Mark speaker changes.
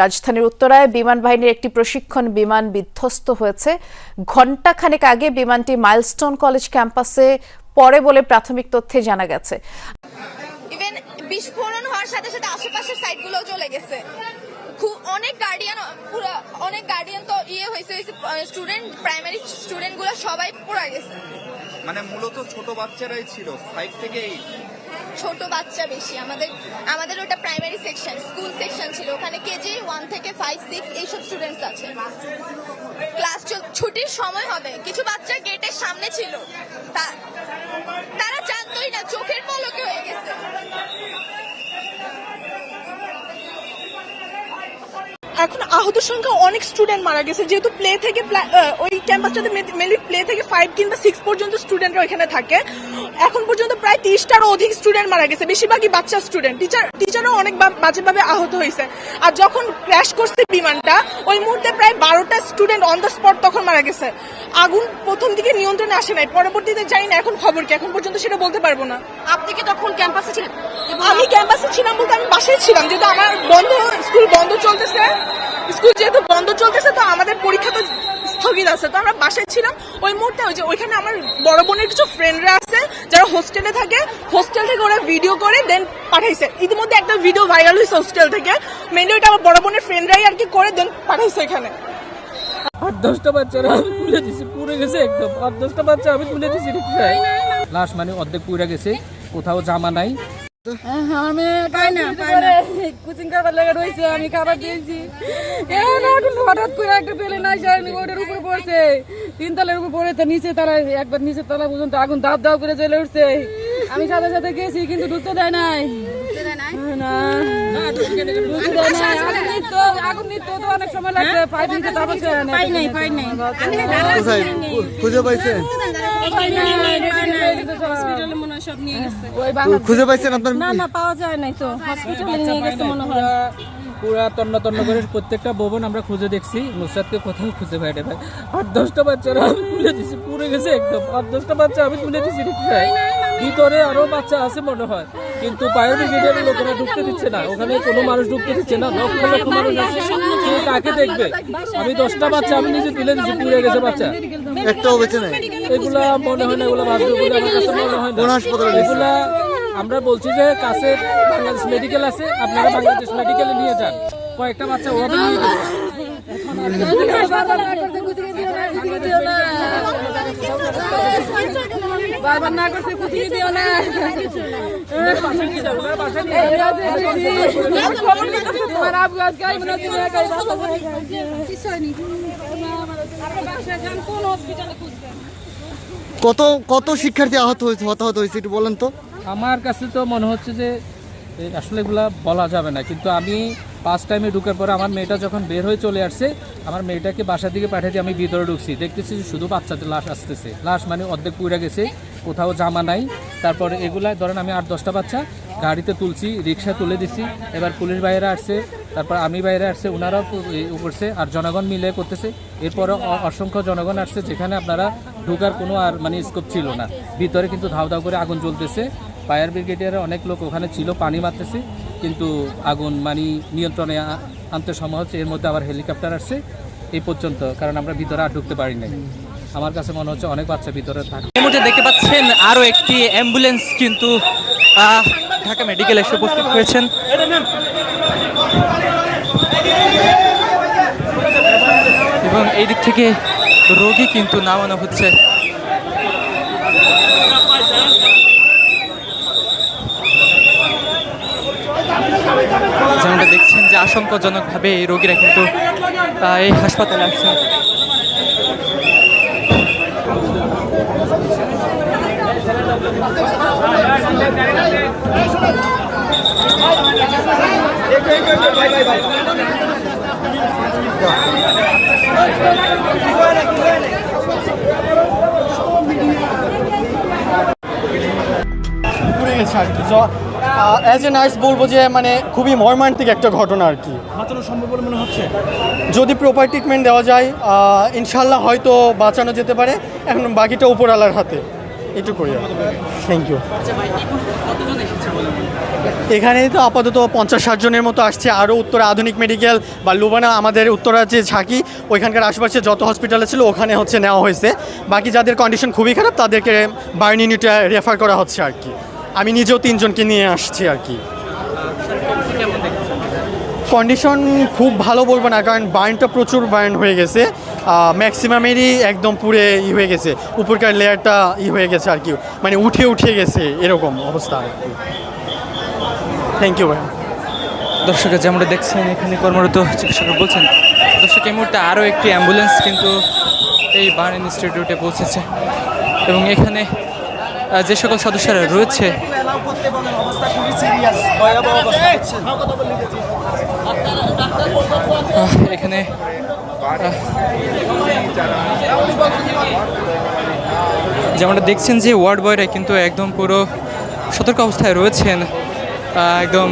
Speaker 1: রাজধানীর উত্তরায় বিমান বাহিনীর একটি প্রশিক্ষণ বিমান বিধ্বস্ত হয়েছে। ঘণ্টাখানেক আগে বিমানটি মাইলস্টোন কলেজ ক্যাম্পাসে পড়ে বলে প্রাথমিক তথ্যে জানা গেছে।
Speaker 2: ইভেন বিস্ফোরণ হওয়ার সাথে সাথে আশেপাশের সাইটগুলো চলে গেছে। খুব অনেক গার্ডিয়ান পুরো অনেক গার্ডিয়ান তো ইয়ে হয়েছে স্টুডেন্ট প্রাইমারি স্টুডেন্টগুলো সবাই পুরা গেছে।
Speaker 3: মানে মূলত ছোট বাচ্চারাই ছিল ফাইভ থেকে এইট
Speaker 2: ছোট বাচ্চা বেশি। আমাদের আমাদের ওটা প্রাইমারি সেকশন স্কুল সেকশন ছিল। ওখানে কেজি ওয়ান থেকে ফাইভ সিক্স এইসব স্টুডেন্টস আছে। ক্লাস ছুটির সময় হবে। কিছু বাচ্চা গেটের সামনে ছিল। তা- তারা জানতোই না, চোখের পলকে হয়ে গেছে।
Speaker 4: এখন আহত সংখ্যা অনেক স্টুডেন্ট মারা গেছে। যেহেতু প্লে থেকে ওই ক্যাম্পাসটাতে মেনলি প্লে থেকে ফাইভ কিংবা সিক্স পর্যন্ত স্টুডেন্টরা ওইখানে থাকে। এখন পর্যন্ত প্রায় তিরিশটারও অধিক স্টুডেন্ট মারা গেছে। বেশিরভাগই বাচ্চা স্টুডেন্ট টিচার টিচারও অনেক বাজেভাবে আহত হয়েছে। আর যখন ক্র্যাশ করছে বিমানটা ওই মুহূর্তে প্রায় বারোটা স্টুডেন্ট অন দ্য স্পট তখন মারা গেছে। আগুন প্রথম দিকে নিয়ন্ত্রণে আসে নাই। পরবর্তীতে জানি না এখন খবর কি। এখন পর্যন্ত সেটা বলতে পারব না।
Speaker 2: আপনি কি তখন ক্যাম্পাসে ছিলেন?
Speaker 4: আমি ক্যাম্পাসে ছিলাম বলতে আমি বাসায় ছিলাম। যেহেতু আমার বন্ধ স্কুল বন্ধ চলতেছে। স্কুল যেহেতু বন্ধ চলতেছে তো আমাদের পরীক্ষা তো স্থগিত আছে। তো আমরা বাসায় ছিলাম, ওই মুহূর্তে ওই যে ওইখানে আমার বড় বোনের কিছু ফ্রেন্ডরা আছে, যারা হোস্টেলে থাকে। হোস্টেল থেকে ওরা ভিডিও করে দেন পাঠাইছে। ইতিমধ্যে একটা ভিডিও ভাইরাল হয়েছে হোস্টেল থেকে। মেনলি ওইটা আমার বড় বোনের ফ্রেন্ডরাই আর কি করে দেন পাঠাইছে এখানে।
Speaker 5: আট দশটা বাচ্চারা আমি তুলে দিছি, পুড়ে গেছে একদম। আট দশটা বাচ্চা আমি তুলে দিছি লাশ মানে অর্ধেক পুড়ে গেছে, কোথাও জামা নাই।
Speaker 6: না পায় না? কোচিং লেগে রয়েছে আমি খাবার দিয়েছি। এখন এখন হঠাৎ করে একটা পেলে নাই আমি ওটার উপর পড়ছে। তিন তলার উপর পড়েছে নিচে তলা একবার তলা পর্যন্ত আগুন দাপ দাপ করে জ্বলে উঠছে। আমি সাথে সাথে গেছি কিন্তু ঢুকতে দেয় নাই।
Speaker 7: খুঁজে পাইছেন খুঁজে পাইছেন আপনার
Speaker 6: না না পাওয়া যায় নাই তো। হসপিটালে নিয়ে গেছে মনে হয়।
Speaker 5: পুরা তন্ন তন্ন করে প্রত্যেকটা ভবন আমরা খুঁজে দেখছি। নুসরাতকে কোথাও খুঁজে পাই না আট দশটা বাচ্চারা আমি তুলে দিছি পুড়ে গেছে একদম। আট দশটা বাচ্চা আমি তুলে দিছি রিক্সায় ভিতরে আরও বাচ্চা আছে মনে হয়। কিন্তু ফায়ার ব্রিগেডের লোকেরা ঢুকতে দিচ্ছে না। ওখানে কোনো মানুষ ঢুকতে দিচ্ছে না। লক্ষ লক্ষ মানুষ আছে। কেউ কাকে দেখবে? আমি দশটা বাচ্চা আমি নিজে তুলে দিছি পুড়ে গেছে বাচ্চা।
Speaker 7: একটাও বেঁচে নেই।
Speaker 5: এগুলা মনে হয় না এগুলা বাঁচবে বলে আমার কাছে মনে হয় না।
Speaker 7: হাসপাতালে
Speaker 5: এগুলা আমরা বলছি যে কাছে বাংলাদেশ মেডিকেল আছে আপনারা বাংলাদেশ মেডিকেলে নিয়ে যান। কয়েকটা বাচ্চা ওভাবে নিয়ে
Speaker 6: বারবার না করতে দিও না তোমার আবু আজকে আইব তুমি একাই বাসা কোন হসপিটালে খুঁজবেন
Speaker 7: কত কত শিক্ষার্থী আহত হয়েছে হতাহত হয়েছে একটু বলেন তো।
Speaker 5: আমার কাছে তো মনে হচ্ছে যে আসলে এগুলা বলা যাবে না। কিন্তু আমি ফার্স্ট টাইমে ঢুকার পরে আমার মেয়েটা যখন বের হয়ে চলে আসছে, আমার মেয়েটাকে বাসার দিকে পাঠিয়ে দিয়ে আমি ভিতরে ঢুকছি। দেখতেছি শুধু বাচ্চাদের লাশ আসতেছে। লাশ মানে অর্ধেক পুড়ে গেছে, কোথাও জামা নাই। তারপর এগুলা ধরেন আমি আট, দশটা বাচ্চা গাড়িতে তুলছি, রিক্সা তুলে দিছি। এবার পুলিশ বাইরে আসছে, তারপর আমি বাইরে আসছে ওনারাও করছে, আর জনগণ মিলে করতেছে। এরপরে অসংখ্য জনগণ আসছে, যেখানে আপনারা ঢুকার কোনো আর মানে স্কোপ ছিল না। ভিতরে কিন্তু ধাও ধাও করে আগুন জ্বলতেছে। ফায়ার ব্রিগেডের অনেক লোক ওখানে ছিল, পানি মারতেছে। কিন্তু আগুন মানে নিয়ন্ত্রণে আনতে সময় হচ্ছে, এর মধ্যে আবার হেলিকপ্টার আসছে, এই পর্যন্ত, কারণ আমরা ভিতরে আর ঢুকতে পারি নাই। আমার কাছে মনে হচ্ছে অনেক বাচ্চা ভিতরে থাকে।
Speaker 8: মুহূর্তে দেখতে পাচ্ছেন আরও একটি অ্যাম্বুলেন্স কিন্তু ঢাকা মেডিকেল এসে উপস্থিত হয়েছেন। এবং এই দিক থেকে রোগী কিন্তু নামানো হচ্ছে। যেমনটা দেখছেন যে আশঙ্কাজনকভাবে এই রোগীরা কিন্তু এই হাসপাতালে আসছেন
Speaker 9: পুড়ে আর কি। অ্যাজ এ নার্স বলব যে মানে খুবই মর্মান্তিক একটা ঘটনা আর কি।
Speaker 3: বাঁচানো সম্ভব বলে মনে হচ্ছে?
Speaker 9: যদি প্রপার ট্রিটমেন্ট দেওয়া যায় ইনশাল্লাহ হয়তো বাঁচানো যেতে পারে। এখন বাকিটা উপরওয়ালার হাতে। একটু করি থ্যাংক ইউ এখানে তো আপাতত পঞ্চাশ ষাট জনের মতো আসছে। আরও উত্তরা আধুনিক মেডিকেল বা লুবানা আমাদের উত্তরা যে ঝাঁকি ওইখানকার আশেপাশে যত হসপিটালে ছিল ওখানে হচ্ছে নেওয়া হয়েছে। বাকি যাদের কন্ডিশন খুবই খারাপ তাদেরকে বার্ন ইউনিটে রেফার করা হচ্ছে আর কি। আমি নিজেও তিনজনকে নিয়ে আসছি আর কি। কন্ডিশন খুব ভালো বলব না, কারণ বার্নটা প্রচুর বার্ন হয়ে গেছে। ম্যাক্সিমামেরই একদম পুরে ই হয়ে গেছে। উপরকার লেয়ারটা ই হয়ে গেছে আর কি। মানে উঠে উঠে গেছে এরকম অবস্থা আর কি। থ্যাংক ইউ ভাই
Speaker 8: দর্শকের যেমনটা দেখছেন এখানে কর্মরত চিকিৎসকরা বলছেন, দর্শক, এই মুহূর্তে আরও একটি অ্যাম্বুলেন্স কিন্তু এই বার্ন ইনস্টিটিউটে পৌঁছেছে। এবং এখানে যে সকল সদস্যরা রয়েছে। এখানে যেমনটা দেখছেন যে ওয়ার্ড বয়রা কিন্তু একদম পুরো সতর্ক অবস্থায় রয়েছেন। একদম